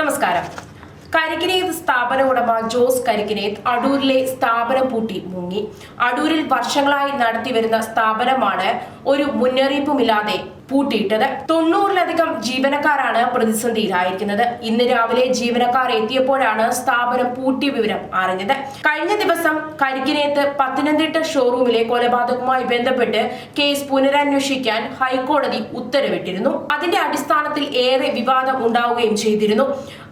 നമസ്കാരം. കരിക്കിനേത് സ്ഥാപന ഉടമ ജോസ് കരിക്കിനേത് അടൂരിലെ സ്ഥാപനം പൂട്ടി മുങ്ങി. അടൂരിൽ വർഷങ്ങളായി നടത്തിവരുന്ന സ്ഥാപനമാണ് ഒരു മുന്നറിയിപ്പുമില്ലാതെ പൂട്ടിയിട്ടത്. തൊണ്ണൂറിലധികം ജീവനക്കാരാണ് പ്രതിസന്ധിയിലായിരിക്കുന്നത്. ഇന്ന് രാവിലെ ജീവനക്കാർ എത്തിയപ്പോഴാണ് സ്ഥാപനം പൂട്ടിയ വിവരം അറിഞ്ഞത്. കഴിഞ്ഞ ദിവസം കരിക്കിനേത്ത് പത്തനംതിട്ട ഷോറൂമിലെ കൊലപാതകവുമായി ബന്ധപ്പെട്ട് കേസ് പുനരന്വേഷിക്കാൻ ഹൈക്കോടതി ഉത്തരവിട്ടിരുന്നു. അതിന്റെ അടിസ്ഥാനത്തിൽ ഏറെ വിവാദം ഉണ്ടാവുകയും ചെയ്തിരുന്നു.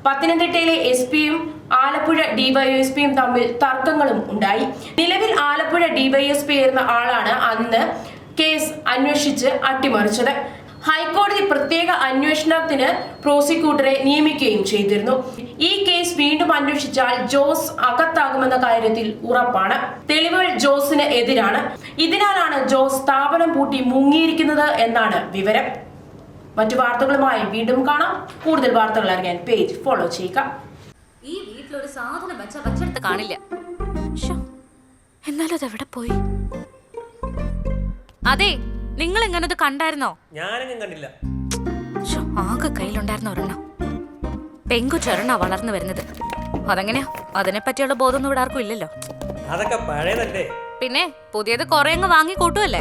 പത്തനംതിട്ടയിലെ എസ് പിയും ആലപ്പുഴ ഡിവൈഎസ്പിയും തമ്മിൽ തർക്കങ്ങളും ഉണ്ടായി. നിലവിൽ ആലപ്പുഴ ഡിവൈഎസ്പി ആയിരുന്ന ആളാണ് അന്ന് അന്വേഷിച്ച് അട്ടിമറിച്ചത്. ഹൈക്കോടതി പ്രത്യേക അന്വേഷണത്തിന് പ്രോസിക്യൂട്ടറെ നിയമിക്കുകയും ചെയ്തിരുന്നു. ഈ കേസ് വീണ്ടും അന്വേഷിച്ചാൽ ജോസ് അകത്താകുമെന്ന കാര്യത്തിൽ ഉറപ്പാണ്. തെളിവുകൾ ജോസിന് എതിരാണ്. ഇതിനാലാണ് ജോസ് സ്ഥാപനം പൂട്ടി മുങ്ങിയിരിക്കുന്നത് എന്നാണ് വിവരം. മറ്റു വാർത്തകളുമായി വീണ്ടും കാണാം. കൂടുതൽ വാർത്തകൾ അറിയാൻ പേജ് ഫോളോ ചെയ്യുക. ഈ വീട്ടിലൊരു സാധനം വെച്ച വെച്ചെടുത്ത് കാണില്ല. എന്നാലും അതെവിടെ പോയി? അതെ നിങ്ങൾ എങ്ങനെ അത് കണ്ടായിരുന്നോ? ഞാനെങ്ങും കണ്ടില്ല. ശ്ശോ, ആകെ കയ്യിലുണ്ടായിരുന്ന ഒരെണ്ണം. ചൊരണ വളർന്നു വരുന്നത്. അതെങ്ങനെയാ? അതിനെ പറ്റിയുള്ള ബോധമൊന്നും ഇവിടെ ആർക്കും ഇല്ലല്ലോ. അതൊക്കെ പഴയതല്ലേ? പിന്നെ പുതിയത് കുറെ അങ്ങ് വാങ്ങി കൂട്ടുമല്ലേ